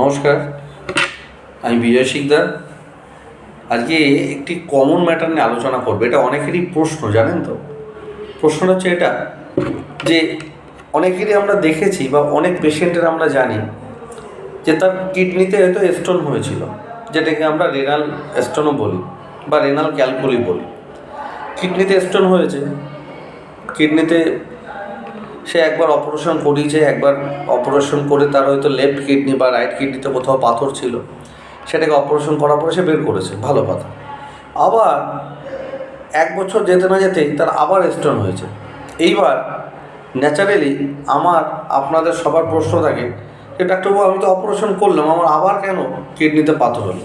নমস্কার, আমি বিজয় শিকদার। আজকে একটি কমন ম্যাটার নিয়ে আলোচনা করব। এটা অনেকেরই প্রশ্ন, জানেন তো? প্রশ্নটা হচ্ছে এটা যে অনেকেরই আমরা দেখেছি বা অনেক পেশেন্টের আমরা জানি যে তার কিডনিতে হয়তো স্টোন হয়েছিল, যেটাকে আমরা রেনাল স্টোনও বলি বা রেনাল ক্যালকুলি বলি। কিডনিতে স্টোন হয়েছে, কিডনিতে সে একবার অপারেশন করিয়েছে, একবার অপারেশন করে তার হয়তো লেফট কিডনি বা রাইট কিডনিতে কোথাও পাথর ছিল। সেটাকে অপারেশন করার পরে সে বের করেছে, ভালো কথা। আবার এক বছর যেতে না যেতেই তার আবার স্টোন হয়েছে। এইবার ন্যাচারালি আমার, আপনাদের সবার প্রশ্ন থাকে যে, ডাক্তারবাবু, আমি তো অপারেশন করলাম, আমার আবার কেন কিডনিতে পাথর হলো?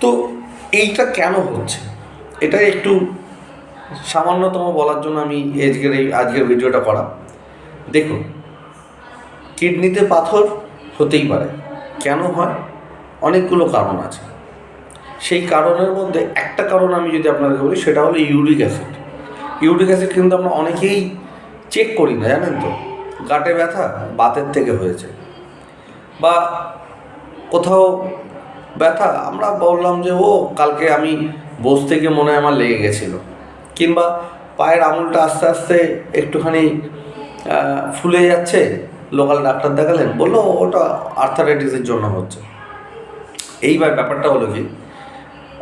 তো এইটা কেন হচ্ছে? এটা একটু সামান্যতম বলার জন্য আমি আজকের এই, আজকের ভিডিওটা করা দেখুন, কিডনিতে পাথর হতেই পারে। কেন হয়? অনেকগুলো কারণ আছে। সেই কারণের মধ্যে একটা কারণ আমি যদি আপনাদেরকে বলি, সেটা হলো ইউরিক অ্যাসিড। ইউরিক অ্যাসিড কিন্তু আমরা অনেকেই চেক করি না, জানেন তো? গাটে ব্যথা বাতের থেকে হয়েছে। বা কোথাও ব্যথা, আমরা বললাম যে, ও, কালকে আমি বস থেকে মনে হয় আমার লেগে গেছিল। কিংবা পায়ের আঙুলটা আস্তে আস্তে একটুখানি ফুলে যাচ্ছে, লোকাল ডাক্তার দেখালেন, বলল, ওটা আর্থারাইটিসের জন্য হচ্ছে। এইবার ব্যাপারটা হলো কি,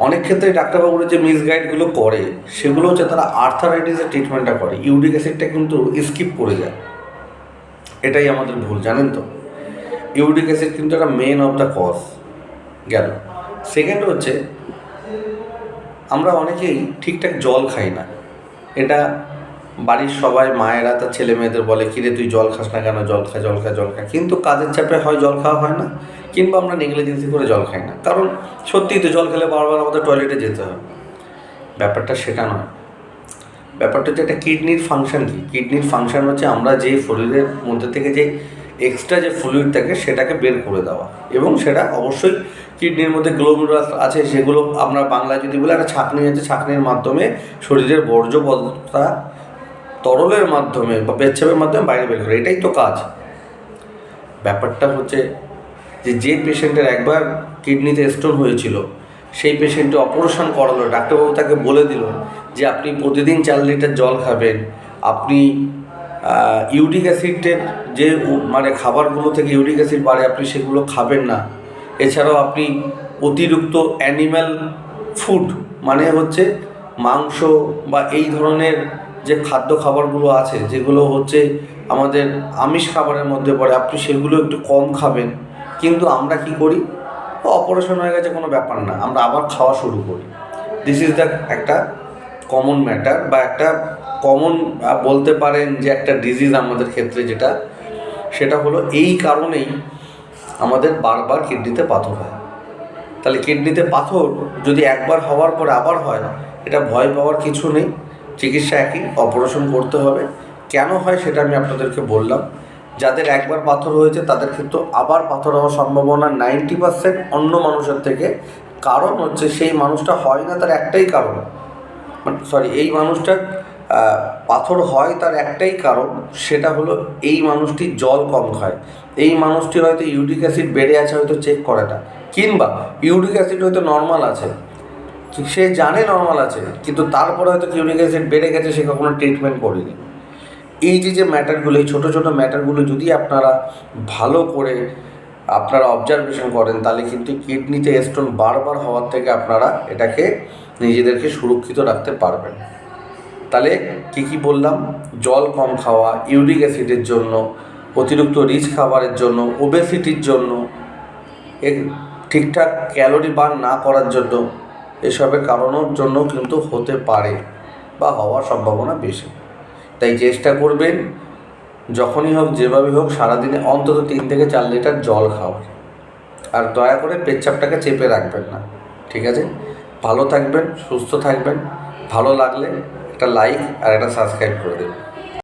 অনেক ক্ষেত্রে ডাক্তারবাবুরা যে মিসগাইডগুলো করে, সেগুলো হচ্ছে তারা আর্থারাইটিসের ট্রিটমেন্টটা করে। ইউরিক অ্যাসিডটা কিন্তু স্কিপ করে যায়। এটাই আমাদের ভুল, জানেন তো? ইউরিক অ্যাসিড কিন্তু একটা মেন অফ দ্য কজ গেল। সেকেন্ড হচ্ছে, আমরা অনেকেই ঠিকঠাক জল খাই না। এটা বাড়ির সবাই মায়েরা তার ছেলে মেয়েদের বলে, কিরে তুই জল খাস না কেন? জল খা জল খা জল খা। কিন্তু কাজের চাপে হয়, জল খাওয়া হয় না। কিংবা আমরা নেগলিজেন্সি করে জল খাই না। কারণ সত্যিই তো জল খেলে বারবার আমাদের টয়লেটে যেতে হয়। ব্যাপারটা সেটা নয়। ব্যাপারটা হচ্ছে একটা কিডনির ফাংশন কি? কিডনির ফাংশন হচ্ছে আমরা যে শরীরের মধ্যে থেকে যে এক্সট্রা যে ফ্লুইড থাকে, সেটাকে বের করে দেওয়া। এবং সেটা অবশ্যই কিডনির মধ্যে গ্লোবুলাস আছে, সেগুলো আমরা বাংলায় যদি বলি, একটা ছাঁকনি আছে, ছাঁকনির মাধ্যমে শরীরের বর্জ্য পদার্থটা তরলের মাধ্যমে বা পেচ্ছাপের মাধ্যমে বাইরে বের করে, এটাই তো কাজ। ব্যাপারটা হচ্ছে যে যে পেশেন্টের একবার কিডনিতে স্টোন হয়েছিল, সেই পেশেন্টে অপারেশন করালো, ডাক্তারবাবু তাকে বলে দিল যে, আপনি প্রতিদিন চার লিটার জল খাবেন, আপনি ইউরিক অ্যাসিডের যে মানে খাবারগুলো থেকে ইউরিক অ্যাসিড বাড়ে, আপনি সেগুলো খাবেন না। এছাড়াও আপনি অতিরিক্ত অ্যানিম্যাল ফুড মানে হচ্ছে মাংস বা এই ধরনের যে খাদ্য খাবারগুলো আছে, যেগুলো হচ্ছে আমাদের আমিষ খাবারের মধ্যে পড়ে, আপনি সেগুলো একটু কম খাবেন। কিন্তু আমরা কি করি? অপারেশন হয়ে গেছে কোনো ব্যাপার না, আমরা আবার খাওয়া শুরু করি। দিস ইজ দ্য একটা কমন ম্যাটার বা একটা কমন বলতে পারেন যে একটা ডিজিজ আমাদের ক্ষেত্রে যেটা, সেটা হলো এই কারণেই আমাদের বারবার কিডনিতে পাথর হয়। তাহলে কিডনিতে পাথর যদি একবার হওয়ার পরে আবার হয়, এটা ভয় পাওয়ার কিছু নেই। চিকিৎসা একই, অপারেশন করতে হবে। কেন হয় সেটা আমি আপনাদেরকে বললাম। যাদের একবার পাথর হয়েছে, তাদের ক্ষেত্রে আবার পাথর হওয়ার সম্ভাবনা নাইনটি পার্সেন্ট অন্য মানুষের থেকে। কারণ হচ্ছে সেই মানুষটা হয় না তার একটাই কারণ। মানে সরি এই মানুষটার পাথর হয় তার একটাই কারণ, সেটা হলো এই মানুষটি জল কম খায়। এই মানুষটির হয়তো ইউরিক অ্যাসিড বেড়ে আছে হয়তো চেক করে না কিংবা ইউরিক অ্যাসিড হয়তো নর্মাল আছে। সে জানে নর্মাল আছে, কিন্তু তারপরে হয়তো ইউরিক অ্যাসিড বেড়ে গেছে, সে কখনো ট্রিটমেন্ট করেনি। এই যে যে ম্যাটারগুলো এই ছোটো ছোটো ম্যাটারগুলো যদি আপনারা ভালো করে আপনারা অবজারভেশন করেন, তাহলে কিন্তু কিডনিতে স্টোন বারবার হওয়ার থেকে আপনারা এটাকে নিজেদেরকে সুরক্ষিত রাখতে পারবেন। তাহলে কী কী বললাম? জল কম খাওয়া ইউরিক অ্যাসিডের জন্য, অতিরিক্ত রিচ খাবারের জন্য ওবেসিটির জন্য ঠিকঠাক ক্যালোরি বার্ন না করার জন্য এসবের কারণের জন্য কিন্তু হতে পারে বা হওয়ার সম্ভাবনা বেশি। তাই চেষ্টা করবেন, যখনই হোক যেভাবে হোক, সারাদিনে অন্তত তিন থেকে চার লিটার জল খাওয়ার। আর দয়া করে পেচ্ছাপটাকে চেপে রাখবেন না, ঠিক আছে? ভালো থাকবেন, সুস্থ থাকবেন, ভালো লাগলে একটা লাইক আর একটা সাবস্ক্রাইব করে দেবেন।